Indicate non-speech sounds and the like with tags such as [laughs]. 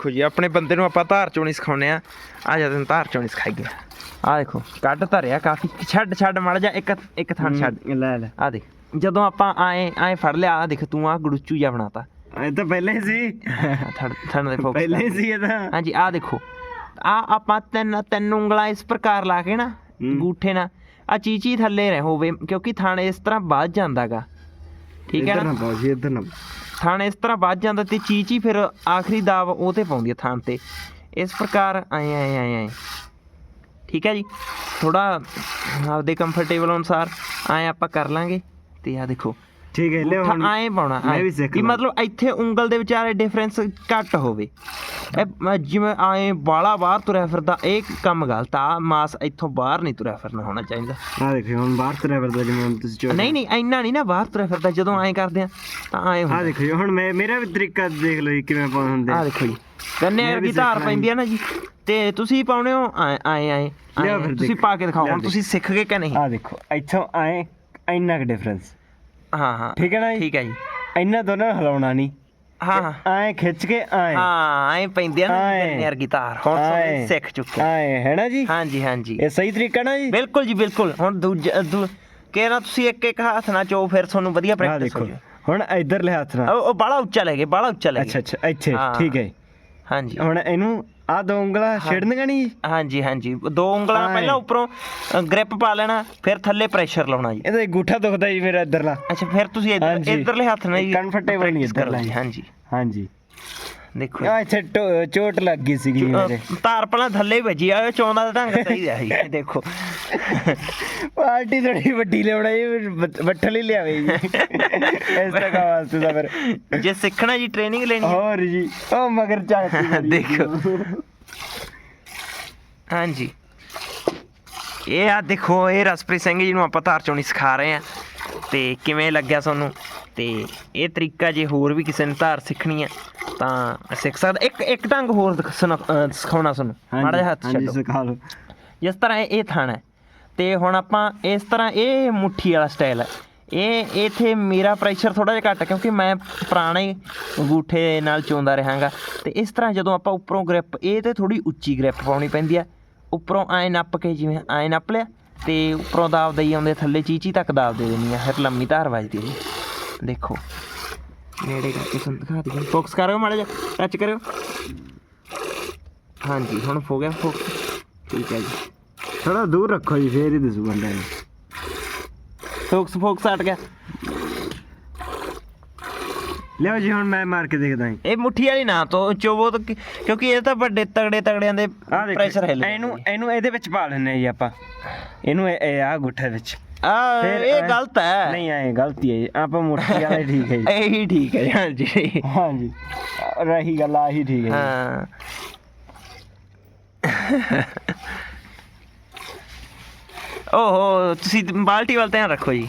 ਦੇਖੋ ਜੀ ਆਪਣੇ ਬੰਦੇ ਨੂੰ ਆਪਾਂ ਧਾਰ ਚੋਣੀ ਸਿਖਾਉਨੇ ਆ। ਆ ਜਾ ਤੈਨੂੰ ਧਾਰ ਚੋਣੀ ਸਿਖਾਈਏ। ਆ ਦੇਖੋ ਕੱਢ ਧਰਿਆ ਕਾਫੀ। ਛੱਡ ਛੱਡ ਮੜ ਜਾ ਇੱਕ ਇੱਕ ਥਾਂ ਛੱਡ। ਲੈ ਲੈ। ਆ ਦੇਖ ਜਦੋਂ ਆਪਾਂ ਆਏ ਆਏ ਫੜ ਲਿਆ ਆ ਦੇਖ ਤੂੰ ਆ ਗੜੂਚੂ ਜਿਹਾ ਬਣਾਤਾ। ਇਹ ਤਾਂ ਪਹਿਲੇ ਹੀ ਸੀ। ਥੜ ਥਣ ਦੇ ਫੋਕਸ ਪਹਿਲੇ ਹੀ ਸੀ ਇਹ ਤਾਂ। ਹਾਂਜੀ ਆ ਦੇਖੋ। ਆ ਆਪਾਂ ਤਿੰਨ ਤਿੰਨ ਉਂਗਲਾਂ ਇਸ ਪ੍ਰਕਾਰ ਲਾ ਕੇ ਨਾ। ਗੂਠੇ ਨਾਲ ਆ ਚੀਚੀ ਥੱਲੇ ਰਹਿ ਹੋਵੇ ਕਿਉਂਕਿ ਥਾਣੇ ਇਸ ਤਰ੍ਹਾਂ ਵੱਧ ਜਾਂਦਾਗਾ। ਠੀਕ ਹੈ ਇੱਧਰ ਨਾ? ਨਾ ਪਾਓ ਜੀ ਇੱਧਰ ਨਾ ਥਾਣ ਇਸ ਤਰ੍ਹਾਂ ਵੱਜ ਜਾਂਦਾ ਤੇ ਚੀਚੀ ਫਿਰ ਆਖਰੀ ਦਾਵ ਉਹ ਤੇ ਪਾਉਂਦੀ ਹੈ ਥਾਣ ਤੇ। ਇਸ ਪ੍ਰਕਾਰ ਆਏ ਆਏ ਆਏ ਆਏ। ਠੀਕ ਹੈ ਜੀ? ਥੋੜਾ ਆਪਦੇ ਕੰਫਰਟੇਬਲ ਅਨੁਸਾਰ ਆਏ ਆਪਾਂ ਕਰ ਲਾਂਗੇ। ਤੇ ਆ ਦੇਖੋ। ਠੀਕ ਹੈ ਲਿਓ ਹੁਣ ਆਏ ਪਾਉਣਾ ਮੈਂ। ਵੀ ਸਿੱਖ ਕਿ ਲਾਂ। ਮਤਲਬ ਇੱਥੇ ਉਂਗਲ ਦੇ ਵਿਚਾਰੇ ਡਿਫਰੈਂਸ ਘੱਟ ਹੋਵੇ ਇਹ ਮ- ਜਿਵੇਂ ਆਏ ਬਾਲਾ ਬਾਹਰ ਤੁਰਿਆ ਫਿਰਦਾ ਇਹ ਕੰਮ ਗਲਤ ਆ ਮਾਸ ਇੱਥੋਂ ਬਾਹਰ ਨਹੀਂ ਤੁਰਿਆ ਫਿਰਨਾ ਹੋਣਾ ਚਾਹੀਦਾ ਆ ਦੇਖੋ ਹੁਣ ਬਾਹਰ ਤੁਰਿਆ ਫਿਰਦਾ ਜਿਵੇਂ ਹੁਣ ਤੁਸੀਂ ਚੋ ਨਹੀਂ ਨਹੀਂ ਇੰਨਾ ਨਹੀਂ ਨਾ ਬਾਹਰ ਤੁਰਿਆ ਫਿਰਦਾ ਜਦੋਂ ਆਏ ਕਰਦੇ ਆ ਤਾਂ ਆਏ ਆ ਹੁੰਦਾ ਦੇਖੋ ਜੀ ਹੁਣ ਮੈਂ ਮੇਰਾ ਵੀ ਤਰੀਕਾ ਦੇਖ ਲਓ ਜੀ ਕਿਵੇਂ ਪਾਉਂ ਹੁੰਦੇ ਆ ਦੇਖੋ ਜੀ ਗੰਨੇ ਮੈਂ ਵੀ ਧਾਰ ਸਿੱਖਣਾ ਪੈਂਦੀ ਆ ਨਾ ਜੀ ਤੇ ਤੁਸੀਂ ਪਾਉਣੇ ਹੋ ਆਏ ਆਏ ਲਿਆਓ। ਫਿਰ ਤੁਸੀਂ ਦੇਖ। ਪਾ ਕੇ ਦਿਖਾਓ ਲਿਆਓ ਹੁਣ ਦੇਖ। ਤੁਸੀਂ ਸਿੱਖ ਗਏ ਕਿ ਨਹੀਂ ਆ ਦੇਖੋ ਇੱਥੋਂ ਆਏ ਇੰਨਾ ਕੁ ਡਿਫਰੈਂਸ ਹਾਂ ਹਾਂ। ਠੀਕ ਹੈ ਨਾ ਜੀ? ਠੀਕ ਹੈ ਜੀ। ਇੰਨਾ ਦੋਨੋਂ ਹਿਲਾਉਣਾ ਨਹੀਂ। ਹਾਂ ਹਾਂ। ਆਏ ਖਿੱਚ ਕੇ ਆਏ ਹਾਂ ਆਏ ਪੈਂਦੀ ਨਾ ਆਏਂ। ਵਰਗੀ ਧਾਰ ਹੁਣ ਆਏਂ। ਤੁਸੀਂ ਸਿੱਖ ਚੁੱਕੇ। ਆਏ ਹੈ ਨਾ ਜੀ? ਹਾਂਜੀ ਹਾਂਜੀ। ਇਹ ਸਹੀ ਤਰੀਕਾ ਨਾ ਜੀ? ਬਿਲਕੁਲ ਜੀ ਬਿਲਕੁਲ। ਹੁਣ ਦੂਜਾ ਦੂ ਕਹਿਣਾ ਤੁਸੀਂ ਇੱਕ ਇੱਕ ਹੱਥ ਨਾਲ ਚੋ ਫਿਰ ਤੁਹਾਨੂੰ ਵਧੀਆ ਆ ਪ੍ਰੈਕਟਿਸ ਹੋ ਦੇਖੋ ਜਾਊ। ਹੁਣ ਇਧਰਲੇ ਹੱਥ ਨਾਲ। ਉਹ ਉਹ ਬਾਲਾ ਉੱਚਾ ਲੈ ਗਏ ਬਾਲਾ ਉੱਚਾ ਲੈ ਅੱਛਾ ਗਏ। ਅੱਛਾ ਇੱਥੇ। ਹਾਂ। ਠੀਕ ਹੈ ਹਾਂਜੀ। ਹੁਣ ਇਹਨੂੰ ਆ ਦੋ ਉਂਗਲਾਂ ਛੇੜਨੀਆਂ ਨਹੀਂ? ਹਾਂਜੀ ਹਾਂਜੀ। ਦੋ ਉਂਗਲਾਂ। ਪਹਿਲਾਂ ਉੱਪਰੋਂ ਗ੍ਰਿਪ ਪਾ ਲੈਣਾ ਫਿਰ ਥੱਲੇ ਪ੍ਰੈਸ਼ਰ ਲਾਉਣਾ ਜੀ। ਇਹਦਾ ਗੂਠਾ ਦੁਖਦਾ ਜੀ ਮੇਰਾ ਇਧਰਲਾ। ਅੱਛਾ ਫਿਰ ਤੁਸੀਂ ਇੱਧਰ ਹਾਂਜੀ। ਇੱਧਰਲੇ ਹੱਥ ਨਾਲ ਜੀ Comfortable ਨਹੀਂ practice ਕਰੋ ਇੱਧਰਲਾ ਜੀ ਜੀ। ਹਾਂਜੀ। ਹਾਂਜੀ। ਦੇਖੋ ਆ ਇੱਥੇ ਟੋ- ਚੋਟ ਲੱਗ ਗਈ ਸੀਗੀ ਮੇਰੇ। ਤਾਰ ਪਹਿਲਾਂ ਥੱਲੇ ਹੀ ਵੱਜੀ ਆ ਚੌਂਦਾ ਦਾ ਢੰਗ ਸਹੀ ਆ ਜੀ ਦੇਖੋ। ਪਾਰਟੀ ਥੋੜੀ ਵੱਡੀ ਲਿਆਉਣਾ ਜੀ ਬੱਠਲ ਹੀ ਲਿਆਵੇ ਜੀ। ਇਸ ਤਰ੍ਹਾਂ ਵਾਸਤੇ ਤਾਂ ਫਿਰ। ਜੇ ਸਿੱਖਣਾ ਜੀ ਟ੍ਰੇਨਿੰਗ ਲੈਣੀ ਹੋਰ ਜੀ ਉਹ ਮਗਰ ਚਾਹਤੀ ਦੇਖੋ। ਹਾਂਜੀ। ਇਹ ਆ ਦੇਖੋ ਇਹ ਰਸਪ੍ਰੀਤ ਸਿੰਘ ਜੀ ਨੂੰ ਆਪਾਂ ਧਾਰ ਚੋਣੀ ਸਿਖਾ ਰਹੇ ਆ ਤੇ ਕਿਵੇਂ ਲੱਗਿਆ ਤੁਹਾਨੂੰ? ਤੇ ਇਹ ਤਰੀਕਾ ਜੇ ਹੋਰ ਵੀ ਕਿਸੇ ਨੇ ਧਾਰ ਸਿੱਖਣੀ ਆ ਤਾਂ ਸਿੱਖ ਸਕਦਾ। ਇੱਕ ਇੱਕ ਢੰਗ ਹੋਰ ਸਿਖਾਉਣਾ ਤੁਹਾਨੂੰ। ਮਾੜਾ ਹੱਥ ਹਾਂਜੀ ਛੱਡੋ। ਸਿਖਾ ਲਓ। ਜਿਸ ਤਰ੍ਹਾਂ ਇਹ ਇਹ ਥਾਣਾ ਹੈ। ਤੇ ਹੁਣ ਆਪਾਂ ਇਸ ਤਰ੍ਹਾਂ ਇਹ ਮੁੱਠੀ ਵਾਲਾ ਸਟਾਈਲ ਹੈ। ਇਹ ਇਥੇ ਮੇਰਾ ਪ੍ਰੈਸ਼ਰ ਥੋੜਾ ਜਿਹਾ ਘੱਟ ਕਿਉਂਕਿ ਮੈਂ ਪੁਰਾਣੇ ਅੰਗੂਠੇ ਨਾਲ ਚੋਂਦਾ ਰਹਾਂਗਾ। ਤੇ ਇਸ ਤਰ੍ਹਾਂ ਜਦੋਂ ਆਪਾਂ ਉੱਪਰੋਂ ਗ੍ਰਿਪ ਇਹ ਤੇ ਥੋੜੀ ਉੱਚੀ ਗ੍ਰਿਪ ਪਾਉਣੀ ਪੈਂਦੀ ਆ ਉੱਪਰੋਂ ਐ ਨੱਪ ਕੇ ਜਿਵੇਂ ਐ ਨੱਪ ਲਿਆ ਤੇ ਉੱਪਰੋਂ ਦਾਬ ਦੇਈ ਆਉਂਦੇ ਥੱਲੇ ਚੀਚੀ ਤੱਕ ਦਾਬ ਦੇ ਦੇਣੀ ਆ। ਫਿਰ ਲੰਮੀ ਧਾਰ ਵੱਜਦੀ ਹੈ ਦੇਖੋ, ਨੇੜੇ ਕਰਕੇ ਤੁਹਾਨੂੰ ਦਿਖਾ ਦਈਏ। ਫੋਕਸ ਕਰੋ ਮਾੜਾ ਜਿਹਾ ਟੱਚ ਕਰਿਓ। ਹਾਂਜੀ, ਹੁਣ ਹੋ ਗਿਆ ਫੋਕਸ ਠੀਕ ਹੈ ਜੀ। ਥੋੜਾ ਦੂਰ ਰੱਖੋ ਜੀ ਫੇਰ ਹੀ ਦਿਸੂ ਬੰਦਾ ਨੂੰ ਫੋਕਸ ਫੋਕਸ ਹਟ ਗਿਆ। ਲਿਓ ਜੀ ਹੁਣ ਮੈਂ ਮਾਰ ਕੇ ਦੇਖਦਾ ਇਹ ਮੁੱਠੀ ਵਾਲੀ ਨਾ ਤੋਂ ਚੋਵੋ ਤਾਂ ਕਿ- ਕਿਉਂਕਿ ਇਹ ਤਾਂ ਵੱਡੇ ਤਗੜੇ ਤਗੜਿਆਂ ਦੇ ਆ ਦੇਖੋ ਪ੍ਰੈਸ਼ਰ ਹਿੱਲ ਇਹਨੂੰ ਇਹਨੂੰ ਇਹਦੇ ਵਿੱਚ ਪਾ ਲੈਣੇ ਜੀ ਆਪਾਂ। ਇਹਨੂੰ ਇਹ- ਆ ਗੁੱਠੇ ਵਿੱਚ। ਆ ਫਿਰ ਇਹ ਐ- ਗਲਤ ਹੈ। ਨਹੀਂ ਆਏ ਗਲਤੀ ਹੈ ਜੀ। ਆਪਾਂ ਮੁੱਠੀ ਵਾਲਾ ਹੀ ਠੀਕ ਹੈ ਜੀ। [laughs] ਇਹੀ ਠੀਕ ਹੈ ਜੀ, ਹਾਂਜੀ। ਹਾਂਜੀ। ਰਹੀ ਗੱਲ ਆਹੀ ਠੀਕ ਹੈ ਜੀ। ਹਾਂ। ਓਹੋ ਤੁਸੀਂ ਬਾਲਟੀ ਵੱਲ ਧਿਆਨ ਰੱਖੋ ਜੀ।